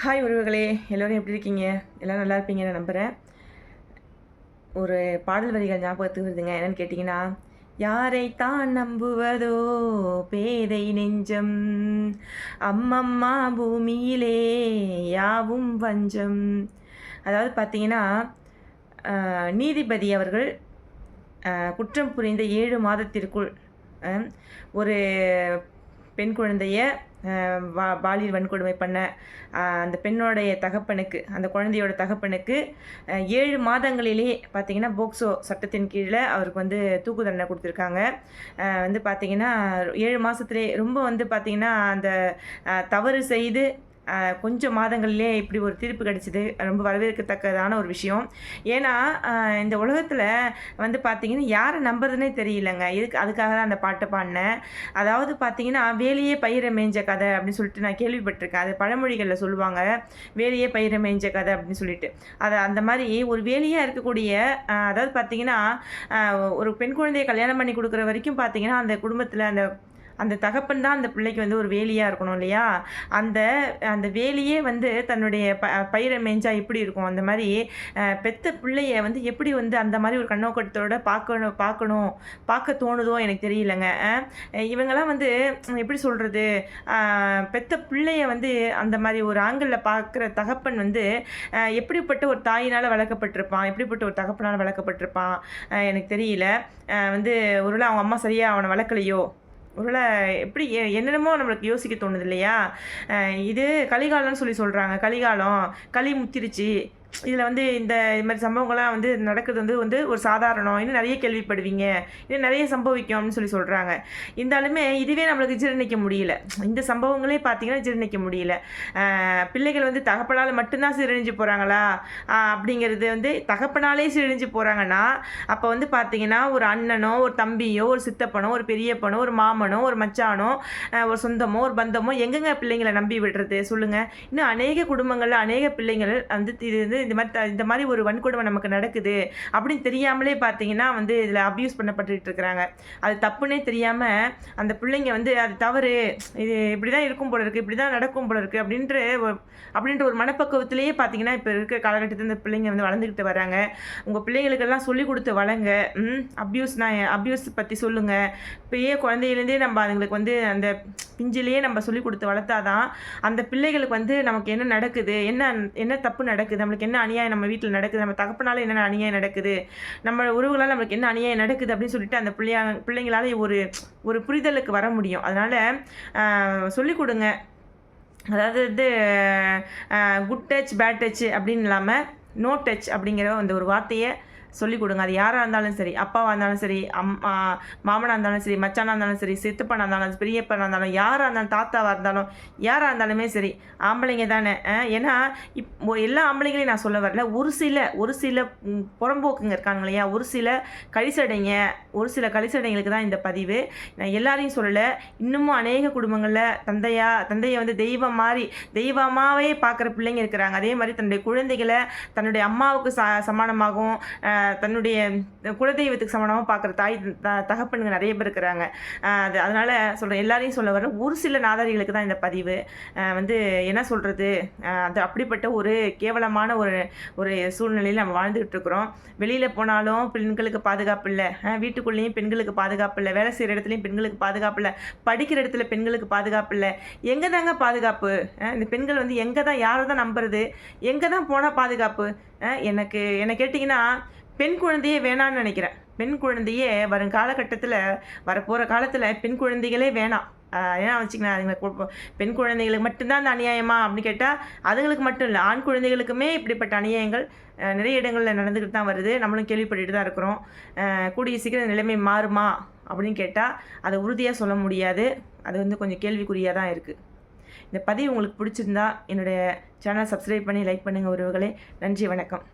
Hi உறவுகளே. எல்லோரும் எப்படி இருக்கீங்க? எல்லோரும் நல்லா இருப்பீங்கன்னு நான் நம்புகிறேன் ஒரு பாடல் வரிகள் ஞாபகத்துக்கு வருதுங்க. என்னன்னு கேட்டிங்கன்னா யாரைத்தான் நம்புவதோ பேதை நெஞ்சம் அம்மம்மா பூமியிலே யாவும் வஞ்சம். அதாவது பார்த்தீங்கன்னா நீதிபதி அவர்கள் குற்றம் புரிந்த ஏழு மாதத்திற்குள் ஒரு பெண் குழந்தைய வா பாலியல் வன்கொடுமை பண்ண அந்த பெண்ணோடைய தகப்பனுக்கு அந்த குழந்தையோட தகப்பனுக்கு ஏழு மாதங்களிலே பார்த்தீங்கன்னா போக்சோ சட்டத்தின் கீழே அவருக்கு வந்து தூக்கு தண்டனை கொடுத்துருக்காங்க. வந்து பார்த்திங்கன்னா ஏழு மாதத்துலேயே ரொம்ப வந்து பார்த்திங்கன்னா அந்த தவறு செய்து கொஞ்சம் மாதங்களிலே இப்படி ஒரு தீர்ப்பு கிடைச்சிது. ரொம்ப வரவேற்கத்தக்கதான ஒரு விஷயம். ஏன்னா இந்த உலகத்தில் வந்து பார்த்திங்கன்னா யாரை நம்புறதுனே தெரியலங்க. இதுக்கு அதுக்காக தான் அந்த பாட்டை பாடினேன். அதாவது பார்த்தீங்கன்னா வேலையே பயிரை மேய்ஞ்ச கதை அப்படின்னு சொல்லிட்டு நான் கேள்விப்பட்டிருக்கேன். அது பழமொழிகளில் சொல்லுவாங்க. வேலையே பயிரை மேய்ஞ்ச கதை அப்படின்னு சொல்லிட்டு. அதை அந்த மாதிரி ஒரு வேலையாக இருக்கக்கூடிய அதாவது பார்த்தீங்கன்னா ஒரு பெண் குழந்தையை கல்யாணம் பண்ணி கொடுக்குற வரைக்கும் பார்த்தீங்கன்னா அந்த குடும்பத்தில் அந்த அந்த தகப்பன் தான் அந்த பிள்ளைக்கு வந்து ஒரு வேலியாக இருக்கணும் இல்லையா? அந்த அந்த வேலியே வந்து தன்னுடைய ப பயிரை மேய்ஞ்சா எப்படி இருக்கும்? அந்த மாதிரி பெத்த பிள்ளைய வந்து எப்படி வந்து அந்த மாதிரி ஒரு கண்ணோக்கத்தோட பார்க்கணும் பார்க்கணும் பார்க்க தோணுதோ எனக்கு தெரியலங்க. இவங்கெல்லாம் வந்து எப்படி சொல்கிறது பெத்த பிள்ளைய வந்து அந்த மாதிரி ஒரு ஆங்கிளில் பார்க்குற தகப்பன் வந்து எப்படிப்பட்ட ஒரு தாயினால் வளர்க்கப்பட்டிருப்பான்? எப்படிப்பட்ட ஒரு தகப்பனால் வளர்க்கப்பட்டிருப்பான்? எனக்கு தெரியல. வந்து ஒருவேளை அவங்க அம்மா சரியாக அவனை வளர்க்கலையோ? ஒருவேளை எப்படி எ- என்னென்னமோ நம்மளுக்கு யோசிக்க தோணுது இல்லையா? இது கலிகாலம்னு சொல்லி சொல்கிறாங்க கலிகாலம் களி முத்திருச்சு இதில் வந்து இந்த இது மாதிரி சம்பவங்கள்லாம் வந்து நடக்கிறது வந்து வந்து ஒரு சாதாரணம். இன்னும் நிறைய கேள்விப்படுவீங்க. இன்னும் நிறைய சம்பவிக்கும் அப்படின்னு சொல்லி சொல்கிறாங்க இருந்தாலுமே இதுவே நம்மளுக்கு ஜீரணிக்க முடியல. இந்த சம்பவங்களே பார்த்தீங்கன்னா ஜீரணிக்க முடியல. பிள்ளைகள் வந்து தகப்பனால் மட்டும்தான் சீரழிஞ்சு போகிறாங்களா அப்படிங்கிறது வந்து தகப்பனாலே சீரழிஞ்சு போகிறாங்கன்னா அப்போ வந்து பார்த்தீங்கன்னா ஒரு அண்ணனோ ஒரு தம்பியோ ஒரு சித்தப்பனோ ஒரு பெரியப்பனோ ஒரு மாமனோ ஒரு மச்சானோ ஒரு சொந்தமோ ஒரு பந்தமோ எங்கெங்க பிள்ளைங்களை நம்பி விடுறது? சொல்லுங்கள் இன்னும் அநேக குடும்பங்களில் அநேக பிள்ளைங்கள் வந்து இது வந்து இந்த மாதிரி த- இந்த மாதிரி ஒரு வன்கொடுமை நமக்கு நடக்குது அப்படின்னு தெரியாமலே பார்த்தீங்கன்னா வந்து இதில் அப்யூஸ் பண்ணப்பட்டுட்டு இருக்கிறாங்க. அது தப்புன்னே தெரியாமல் அந்த பிள்ளைங்க வந்து அது தவறு இது இப்படி தான் இருக்கும் போல இருக்குது இப்படி தான் நடக்கும் போல இருக்குது அப்படின்ற அப்படின்ற ஒரு மனப்பக்குவத்திலேயே பார்த்தீங்கன்னா இப்போ இருக்கிற காலகட்டத்தில் இந்த பிள்ளைங்க வந்து வளர்ந்துக்கிட்டு வராங்க. உங்கள் பிள்ளைங்களுக்கெல்லாம் சொல்லி கொடுத்து வளங்க அப்யூஸ் நான் அப்யூஸ் பற்றி சொல்லுங்கள் இப்போயே குழந்தையிலேருந்தே நம்ம அதுங்களுக்கு வந்து அந்த பிஞ்சிலேயே நம்ம சொல்லி கொடுத்து வளர்த்தாதான் அந்த பிள்ளைகளுக்கு வந்து நமக்கு என்ன நடக்குது என்ன என்ன தப்பு நடக்குது நம்மளுக்கு என்ன அநியாயம் நம்ம வீட்டில் நடக்குது? நம்ம தகப்பனால என்ன அநியாயம் நடக்குது? நம்ம உறவுகளால் நம்மளுக்கு என்ன அநியாயம் நடக்குது அப்படின்னு சொல்லிட்டு அந்த பிள்ளையா பிள்ளைங்களால ஒரு ஒரு புரிதலுக்கு வர முடியும். அதனால் சொல்லிக் கொடுங்க. அதாவது வந்து குட் டச் பேட் டச் அப்படின்னு இல்லாமல் நோ டச் அப்படிங்கிற அந்த ஒரு வார்த்தையை சொல்லிக் கொடுங்க. அது யாராக இருந்தாலும் சரி அப்பாவாக இருந்தாலும் சரி அம்மா மாமனாக இருந்தாலும் சரி மச்சானாக இருந்தாலும் சரி சித்தப்பனாக இருந்தாலும் பெரியப்பனாக இருந்தாலும் யாராக இருந்தாலும் தாத்தாவாக இருந்தாலும் யாராக இருந்தாலுமே சரி ஆம்பளைங்க தானே ஏன்னா இப் எல்லா ஆம்பளைங்களையும் நான் சொல்ல வரல. ஒரு சில ஒரு சில புறம்போக்குங்க இருக்காங்க இல்லையா? ஒரு சில கழிசடைங்க ஒரு சில கழிசடைங்களுக்கு தான் இந்த பதிவு. நான் எல்லாரையும் சொல்லலை. இன்னமும் அநேக குடும்பங்களில் தந்தையா தந்தையை வந்து தெய்வம் மாதிரி தெய்வமாகவே பார்க்குற பிள்ளைங்க இருக்கிறாங்க. அதே மாதிரி தன்னுடைய குழந்தைகளை தன்னுடைய அம்மாவுக்கு ச சமானமாகவும் தன்னுடைய குலதெய்வத்துக்கு சமணமாக பார்க்குற தாய் த- தகப்பனுங்க நிறைய பேர் இருக்கிறாங்க. அது அதனால் சொல்கிறேன் எல்லாரையும் சொல்ல வர ஒரு சில நாதாரிகளுக்கு தான் இந்த பதிவு. வந்து என்ன சொல்கிறது அது அப்படிப்பட்ட ஒரு கேவலமான ஒரு ஒரு சூழ்நிலையில் நம்ம வாழ்ந்துக்கிட்டு இருக்கிறோம். வெளியில் போனாலும் பெண்களுக்கு பாதுகாப்பு இல்லை. வீட்டுக்குள்ளேயும் பெண்களுக்கு பாதுகாப்பு இல்லை. வேலை செய்கிற இடத்துலையும் பெண்களுக்கு பாதுகாப்பு இல்லை. படிக்கிற இடத்துல பெண்களுக்கு பாதுகாப்பு இல்லை. எங்கே தாங்க பாதுகாப்பு இந்த பெண்கள் வந்து எங்கே தான் யாரை தான் நம்புறது? எங்கே தான் போனால் பாதுகாப்பு? எனக்கு என்னை கேட்டிங்கன்னா பெண் குழந்தையே வேணான்னு நினைக்கிறேன். பெண் குழந்தையே வரும் காலகட்டத்தில் வரப்போகிற காலத்தில் பெண் குழந்தைகளே வேணாம். ஏன்னா வச்சுக்கங்க அதுங்களை பெண் குழந்தைகளுக்கு மட்டும்தான் அந்த அநியாயமா அப்படின்னு கேட்டால் அதுங்களுக்கு மட்டும் இல்லை. ஆண் குழந்தைகளுக்குமே இப்படிப்பட்ட அநியாயங்கள் நிறைய இடங்களில் நடந்துக்கிட்டு தான் வருது. நம்மளும் கேள்விப்பட்டுட்டு தான் இருக்கிறோம். கூடிய சீக்கிரம் நிலைமை மாறுமா அப்படின்னு கேட்டால் அதை உறுதியாக சொல்ல முடியாது. அது வந்து கொஞ்சம் கேள்விக்குறியாக தான் இருக்குது இந்த பதிவு உங்களுக்கு பிடிச்சிருந்தா என்னுடைய சேனல் சப்ஸ்கிரைப் பண்ணி லைக் பண்ணுங்கள் உறவுகளே. நன்றி வணக்கம்.